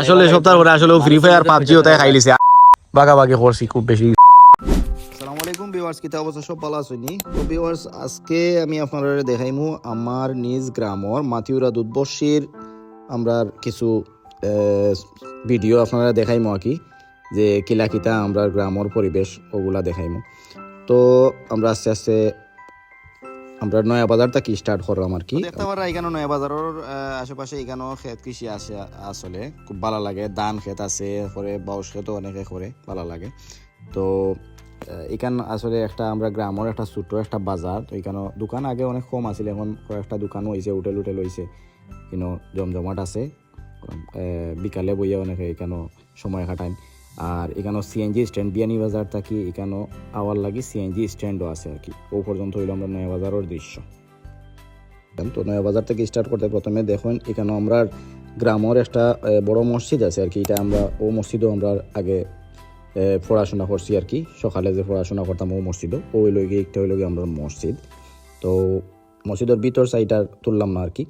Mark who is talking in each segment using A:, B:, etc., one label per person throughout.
A: আসলে সপ্তাহ করে আসলে ফ্রি ফায়ার পাবজি ওটাই খাই লিছে বাগাবাগি করছি খুব বেশি।
B: আসসালামু আলাইকুম ভিউয়ার্স কিতা অবস্থা? সব ভালো আছেনি তো ভিউয়ার্স আজকে আমি আপনারা দেখাইমু আমার নিজ গ্রামর মাতিউরা দুধবর্ষীর আমরা কিছু ভিডিও আপনারা দেখাইমু আর কি যে কিলা কিতা আমরা গ্রামর পরিবেশ ওগুলা দেখাইমু। তো আমরা আস্তে আস্তে আমরা নয়া বাজারটা কি স্টার্ট করলাম আর কি। দেখতে পারা এখানে নয়া বাজারের আশেপাশে এখানেও ক্ষেত কৃষি আছে, আসলে। খুব ভালো লাগে, ধান ক্ষেত আছে করে বাউস ক্ষেতও অনেকে করে ভালো লাগে। তো এখান আসলে একটা আমরা গ্রামের একটা ছোট্ট একটা বাজার, তো এখানে দোকান আগে অনেক কম আছিল, এখন কয়েকটা দোকান হয়েছে হোটেল হোটেল হয়েছে কিন্তু জমজমাট আছে বিকালে বইয়া অনেকে এখানে সময় কাটায়। আর এখানেও সিএনজি স্ট্যান্ড বিয়ানি বাজার থাকি এখানেও আওয়ার লাগি সিএনজি স্ট্যান্ডও আছে আর কি। ও পর্যন্ত হইল আমরা নয়া বাজারের দৃশ্য। তো, নয়া বাজার থেকে স্টার্ট করতে প্রথমে দেখুন, এখানে আমরা গ্রামের একটা বড় মসজিদ আছে আর কি। এটা আমরা, ও মসজিদও আমরা আগে পড়াশোনা করছি আর কি। সকালে যে পড়াশোনা করতাম ও মসজিদও ওই লগে একটা হইল গিয়ে আমরা মসজিদ। তো মসজিদের ভিতর সাইডটা তুললাম না আর কি।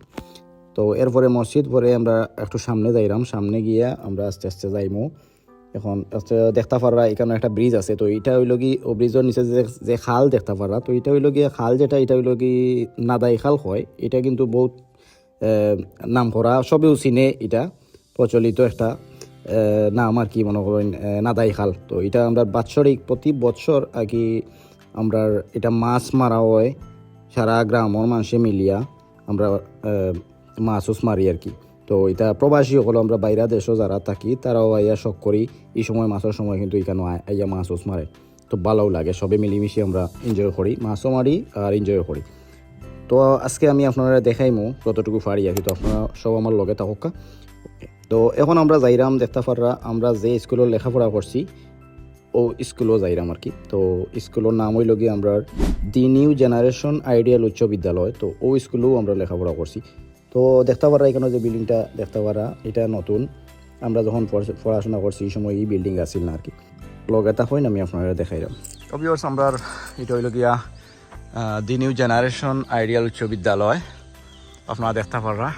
B: তো এরপরে মসজিদ পরে আমরা একটু সামনে যাইলাম সামনে গিয়ে আমরা আস্তে আস্তে যাইমু। এখন আস্তে দেখতে পাররা এখানে একটা ব্রিজ আছে, তো এটা হইল কি, ও ব্রিজের নিচে যে খাল দেখতে পাররা তো এটা হইল গিয়ে খাল যেটা, এটা হইল কি, নাদাই খাল হয়, এটা কিন্তু বহুত নাম করা, সবেও চিনে এটা, প্রচলিত একটা নাম আর কি, মনে করেন নাদাই খাল, তো এটা আমরা বাৎসরিক, প্রতি বছর আর কি, আমরা এটা মাছ মারা হয়, সারা গ্রামের মানুষে মিলিয়া আমরা মাছ উছ মারি আর কি। তো এটা প্রবাসী হলো আমরা বাইরা দেশও যারা থাকি, তারাও আইয়া শখ করি, এই সময় মাছের সময় কিন্তু এখানে আই- আইয়া মাছ উছ মারে। তো ভালোও লাগে, সবে মিলিমিশি আমরা এনজয় করি, মাছও মারি আর এনজয় করি। তো আজকে আমি আপনারা দেখাইমু যতটুকু পারি আর তো আপনারা সব আমার লগে থাকুক তো এখন আমরা যাইরাম, দেখতে পাররা, আমরা যে স্কুলের লেখাপড়া করছি, ও স্কুলও যাইরাম আর কি। তো স্কুলের নাম হইল গিয়ে আমরা দি নিউ জেনারেশন আইডিয়াল উচ্চ বিদ্যালয়, তো ও স্কুলেও আমরা লেখাপড়া করছি। তো দেখতে পারা এখানে যে বিল্ডিংটা দেখতে পারা, এটা নতুন। আমরা যখন পড়াশ- পড়াশোনা করছি, এই সময় এই বিল্ডিং আসিল না আর কি। লগে তা হয় না, আমি আপনারা দেখাইলাম।
A: অবিয়র্স আমরা এটা হইল গিয়া দি নিউ জেনারেশন আইডিয়াল উচ্চ বিদ্যালয় আপনারা দেখতে পাররা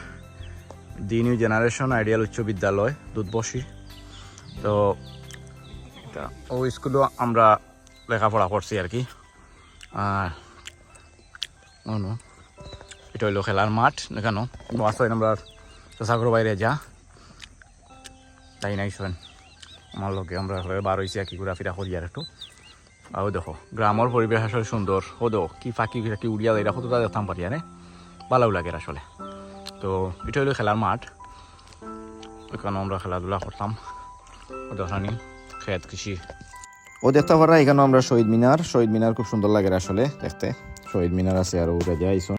A: দি নিউ জেনারেশন আইডিয়াল উচ্চ বিদ্যালয় দুধবসী। তো এটা, ও স্কুলও আমরা লেখাপড়া করছি আর কি। আর এটা হইল খেলার মাঠ এখানো বাস হয় আমরা চাষাগর বাইরে যা। তাই নাই, শোন। আমার লগে আমরা বার হয়েছি আর কি ঘোরাফেরা করি আর একটু। আও দেখো, গ্রামের পরিবেশ আসলে সুন্দর। ও দেখো, কি ফাঁকি ফাঁকি উড়িয়া যায় দেখো তো তাদের থাম পারি আনে ভালো লাগে আসলে। তো এটা হলো খেলার মাঠ। ওইখানে আমরা খেলাধুলা করতাম। ওখানে খেত কৃষি।
B: ও দেখতে পারা, এখানে আমরা শহীদ মিনার। শহীদ মিনার খুব সুন্দর লাগে আসলে দেখতে। শহীদ মিনার আছে আর ওটা যাইছো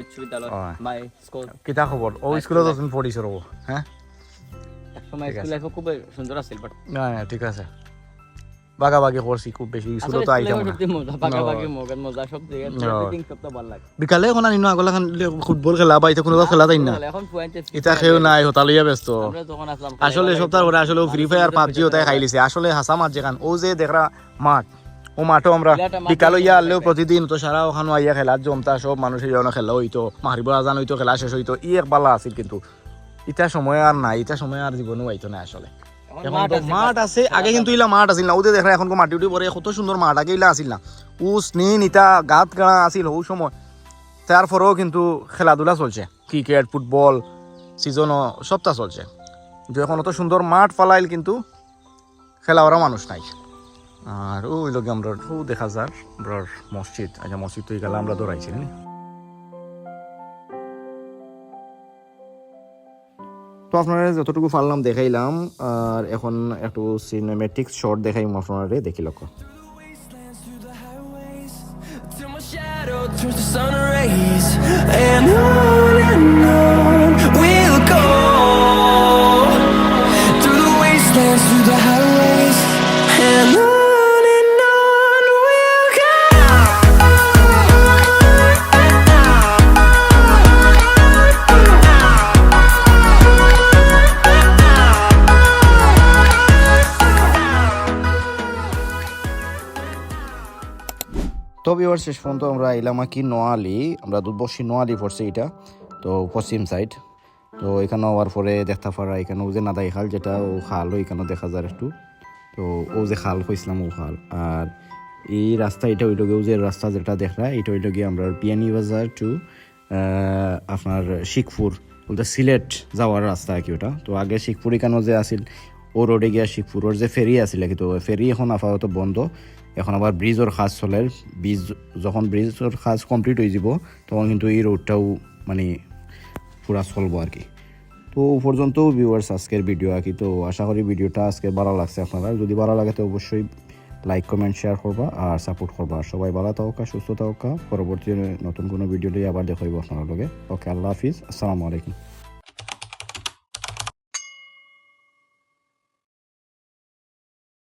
C: উচ্চ বিদ্যালয় মাই স্কুল
A: কিতা খবর ও পড়িছ রব হ্যাঁ ঠিক
C: স্কুল লাইফ খুব সুন্দর আছিল বাট
A: না না, ঠিক আছে বাগাবাগি করছি খুব বেশি স্কুলে তো আইতাম না হয়।
C: মগজ মজা সব জায়গায়। এভরিথিং সব তো ভালো লাগে
A: বিকালে এখন আনি না আগলা খান ফুটবল খেলা বা কোনো খেলা তাই না
C: এখন পয়েন্টে
A: ইতা খেয়েও নাই হতালইয়া ব্যস্ত আসলে সপ্তাহ করে আসলে ফ্রি ফায়ার পাবজি ওটাই খাই লিছে আসলে হাসা মাঠ যেখান ও যে দেখরা মাঠ ও মাঠও আমরা বিকাল ইয়া আনলেও প্রতিদিন তো সারা ওখানে আইয়া খেলা জমতা সব মানুষ এই খেলা হইতো মাহরিব আজান হইতো খেলা শেষ হইতো ই এক বালা আছিল কিন্তু। ইটা সময় আর নাই ইটা সময় আর জীবনও আইতো না আসলে।
C: মাঠ আছে,
A: আগে কিন্তু ইলা মাঠ আছিল না ওদের দেখা এখন মাটি উঠি পরে কত সুন্দর মাঠ আগে ইলা আছিল না। ও স্নেন ইটা গাত গাড়া আছিল ও সময়। তারপরেও কিন্তু খেলাধুলা চলছে ক্রিকেট ফুটবল সিজনও সবটা চলছে। কিন্তু এখন অত সুন্দর মাঠ ফালাইল কিন্তু খেলা ওরা মানুষ নাই। আর ওই লগে আমরা ও দেখা যার আমরা মসজিদ আচ্ছা মসজিদ তো গেলে আমরা দৌড়াইছি না
B: তো আপনারা যতটুকু পারলাম দেখাইলাম আর এখন একটু সিনেমেটিক শর্ট দেখাইম আপনারা দেখি লক্ষ্য।
D: Turns to sun rays And on and on we'll go Through the wastelands, through the highways And on.
B: তো শেষ পর্যন্ত আমরা এলাম আর কি নোয়ালি। আমরা দুধবর্ষী নোয়ালি পড়ছি এটা, তো পশ্চিম সাইড তো এখানে হওয়ার পরে দেখতে পারা এখানেও যে নাদাই খাল, যেটা ও খালও এখানেও দেখা যায় একটু। তো ও যে খাল কইছিলাম, ও খাল। আর এই রাস্তা, এটা গিয়ে ও যে রাস্তা যেটা দেখা, এটা হইল গিয়ে আমরা পিয়ানি বাজার টু আপনার শিখপুর বলতে সিলেট যাওয়ার রাস্তা আর কি ওটা। তো আগে শিখপুর এখানেও যে আসিল ও রোডে গিয়া শিখপুরের যে ফেরি আছিল, কিন্তু ফেরি এখন আপাতত বন্ধ। এখন আবার ব্রিজের কাজ চলে ব্রিজ যখন ব্রিজের কাজ কমপ্লিট হয়ে যাব, তখন কিন্তু এই রোডটাও মানে পুরা চলবো আর কি। তো পর্যন্ত ভিউয়ার্স আজকের ভিডিও আর কি তো আশা করি ভিডিওটা আজকে ভালো লাগছে আপনারা। যদি ভালো লাগে তো অবশ্যই লাইক কমেন্ট শেয়ার করবা আর সাপোর্ট করবা। সবাই ভালো থাকা সুস্থ থাকা পরবর্তী নতুন কোনো ভিডিও দিয়ে আবার দেখাইব আপনার লগে। ওকে, আল্লাহ হাফিজ। আসসালামু আলাইকুম।